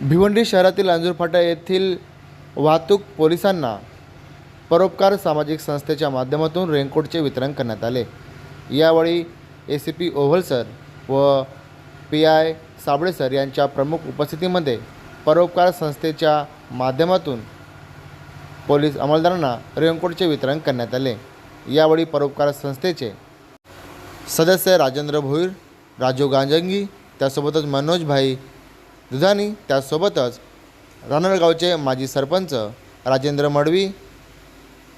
भिवंडी शहरातील अंजूरफाटा येथील वाहतूक पोलिसांना परोपकार सामाजिक संस्थेच्या माध्यमातून रेनकोटचे वितरण करण्यात आले. यावेळी A C P Owal sir व पी आय साबळे सर यांच्या प्रमुख उपस्थितीमध्ये परोपकार संस्थेच्या माध्यमातून पोलीस अंमलदारांना रेनकोटचे वितरण करण्यात आले. यावेळी परोपकार संस्थेचे सदस्य राजेंद्र भोईर राजू गांजंगी त्यासोबतच मनोजभाई दुधानी त्यासोबतच रानळगावचे माजी सरपंच राजेंद्र मडवी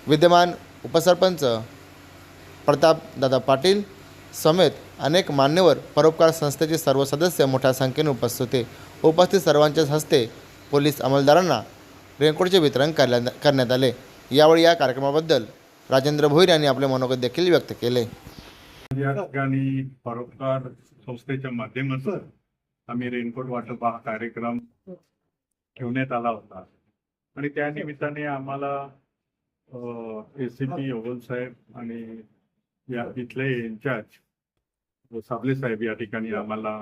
विद्यमान उपसरपंच प्रतापदादा पाटील समेत अनेक मान्यवर परोपकार संस्थेचे सर्व सदस्य मोठ्या संख्येने उपस्थित होते. उपस्थित सर्वांच्याच हस्ते पोलीस अंमलदारांना रेनकोटचे वितरण करण्यात करण्यात आले. यावेळी या कार्यक्रमाबद्दल राजेंद्र भोईर यांनी आपले मनोगत देखील व्यक्त केले. या ठिकाणी परोपकार संस्थेच्या माध्यमातून आम्ही रेनकोट वाटप हा कार्यक्रम ठेवण्यात आला होता. आणि त्या निमित्ताने आम्हाला ए सी पी ओवल साहेब आणि या इथले इन्चार्ज साबले साहेब या ठिकाणी आम्हाला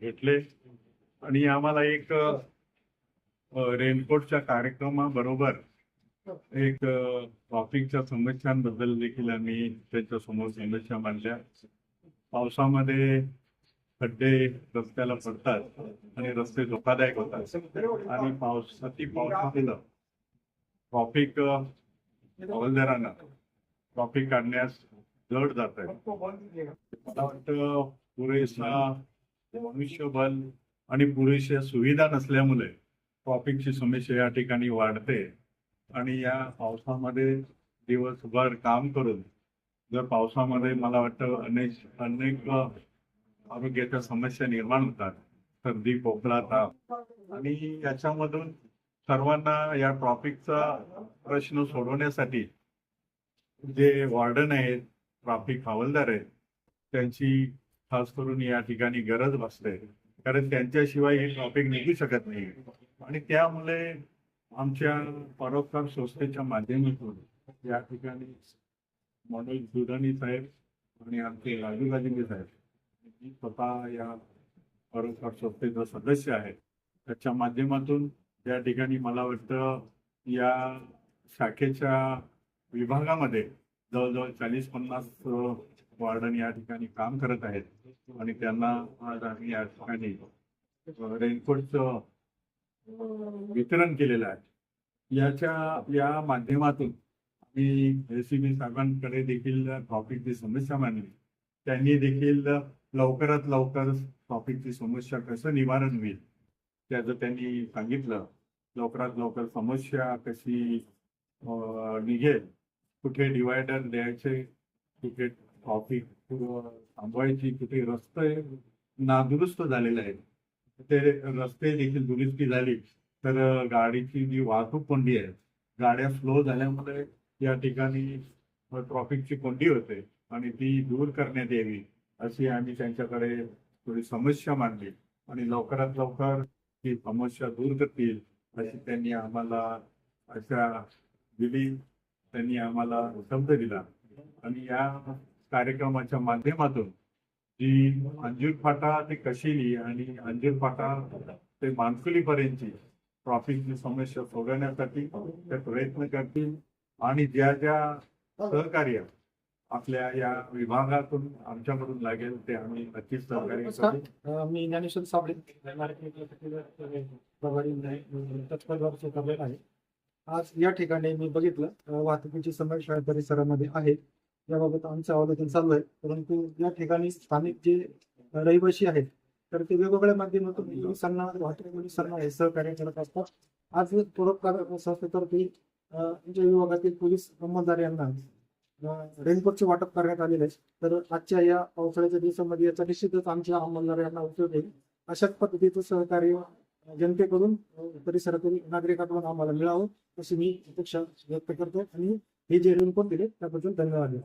भेटले. आणि आम्हाला एक रेनकोटच्या कार्यक्रमाबरोबर एक ट्रॉफिकच्या समस्यांबद्दल देखील आम्ही त्यांच्यासमोर समस्या मांडल्या. पावसामध्ये खड्डे रस्त्याला पडतात आणि रस्ते धोकादायक होतात. आणि पाऊस अति पावसामुळे ट्रॉफिक हवालदारांना ट्रॉफिक काढण्यास जड जात आहे. मला वाटतं पुरेसा मनुष्यबल आणि पुरेशा सुविधा नसल्यामुळे ट्रॉफिकची समस्या या ठिकाणी वाढते. आणि या पावसामध्ये दिवसभर काम करून जर पावसामध्ये मला वाटतं अनेक अनेक आरोग्याच्या समस्या निर्माण होतात सर्दी खोकला ताप आणि याच्यामधून सर्वांना या ट्रॉफिकचा प्रश्न सोडवण्यासाठी जे वॉर्डन आहेत ट्रॉफिक हवालदार आहेत त्यांची खास करून या ठिकाणी गरज भासते. कारण त्यांच्याशिवाय हे ट्रॉफिक निघू शकत नाही. आणि त्यामुळे आमच्या परोपकार संस्थेच्या माध्यमातून या ठिकाणी मनोज दुधानी साहेब आणि आमचे राजू राजेंद्र साहेब मी स्वतः या परोपकार संस्थेचा सदस्य आहे. त्याच्या माध्यमातून या ठिकाणी मला वाटतं या शाखेच्या विभागामध्ये जवळजवळ चाळीस पन्नास वार्डन या ठिकाणी काम करत आहेत. आणि त्यांना आज आम्ही या ठिकाणी रेनकोटचं वितरण केलेलं आहे. याच्या या माध्यमातून आम्ही एसीबी साहेबांकडे देखील ट्रॉफिकची समस्या मांडली. त्यांनी देखील लवकरात लवकर ट्रॉफिकची समस्या कसं निवारण होईल त्याचं त्यांनी सांगितलं. लवकरात लवकर समस्या कशी निघेल कुठे डिवायडर द्यायचे कुठे ट्रॉफिक थांबवायची कुठे रस्ते नादुरुस्त झालेले आहेत. ते रस्ते देखील दुरुस्ती झाली तर गाडीची जी वाहतूक कोंडी आहे गाड्या स्लो झाल्यामुळे या ठिकाणी ट्रॉफिकची कोंडी होते. आणि ती दूर करण्यात यावी अशी आम्ही त्यांच्याकडे थोडी समस्या मांडली. आणि लवकरात लवकर ही समस्या दूर करतील अशी त्यांनी आम्हाला अशा दिली त्यांनी आम्हाला शब्द दिला. आणि या कार्यक्रमाच्या माध्यमातून जी अंजीर फाटा ते कशिली आणि अंजीर फाटा ते मानकुलीपर्यंतची ट्रॉफिकची समस्या सोडवण्यासाठी ते प्रयत्न करतील. आणि ज्या ज्या सहकार्य आपल्या या विभागातून आमच्याकडून लागेल ते आम्ही नक्कीच सहकार्य मी ज्ञानेश्वर साबळे प्रभारी आहे. आज या ठिकाणी मी बघितलं वाहतुकीची समस्या परिसरामध्ये आहे. याबाबत आमचं अवलोकन चालू आहे. परंतु या ठिकाणी स्थानिक जे रहिवासी आहेत तर ते वेगवेगळ्या माध्यमातून पोलिसांना वाहतूक पोलिसांना हे सहकार्य करत असतात. आज परोपकार संस्थेतर्फे आमच्या विभागातील पोलीस अंमलदार यांना रेनकोटचे वाटप करण्यात आलेले आहे. तर आजच्या या पावसाळ्याच्या दिवसामध्ये याचा निश्चितच आमच्या अंमलदारांना उपयोग येईल अशाच पद्धतीचं सहकार्य जनतेकडून अ, परिसरातील नागरिकांकडून आम्हाला मिळावं अशी मी अपेक्षा व्यक्त करतो. आणि हे जे रेनकोट दिले त्याबद्दल धन्यवाद.